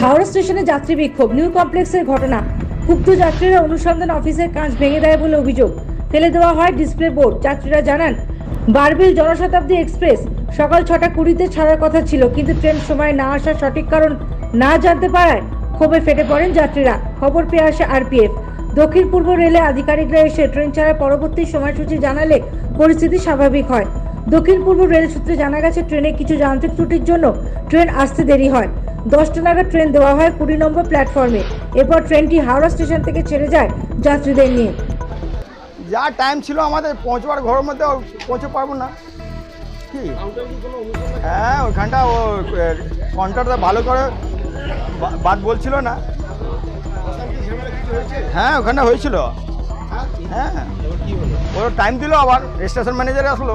হাওড়া স্টেশনে যাত্রী বিক্ষোভ। নিউ কমপ্লেক্সের ঘটনা। ক্ষুব্ধ যাত্রীরা অনুসন্ধান অফিসের কাঁচ ভেঙে দেয় বলে অভিযোগ। ফেলে দেওয়া হয় ডিসপ্লে বোর্ড। যাত্রীরা জানান, বারবিল জনশতাব্দী এক্সপ্রেস সকাল ছটা কুড়িতে ছাড়ার কথা ছিল, কিন্তু ট্রেন সময় না আসার সঠিক কারণ না জানতে পারায় ক্ষোভে ফেটে পড়েন যাত্রীরা। খবর পেয়ে আসে আরপিএফ। দক্ষিণ পূর্ব রেলে আধিকারিকরা এসে ট্রেন ছাড়ার পরবর্তী সময়সূচি জানালে পরিস্থিতি স্বাভাবিক হয়। দক্ষিণ পূর্ব রেল সূত্রে জানা গেছে, ট্রেনে কিছু যান্ত্রিক ত্রুটির জন্য ট্রেন আসতে দেরি হয়। দশটা নাগাদ ট্রেন দেওয়া হয় কুড়ি নম্বর প্ল্যাটফর্মে। এরপর ট্রেনটি হাওড়া স্টেশন থেকে ছেড়ে যায় যাত্রীদের নিয়ে। যা টাইম ছিল আমাদের, পৌঁছবার ঘরের মধ্যে পৌঁছে পারব না। কি? হ্যাঁ ওইখানটা ও কন্ট্রাক্টর ভালো করে বাদ বলছিল না। হ্যাঁ ওখানটা হয়েছিল। হ্যাঁ। ওর টাইম দিল আবার স্টেশন ম্যানেজার আসলো।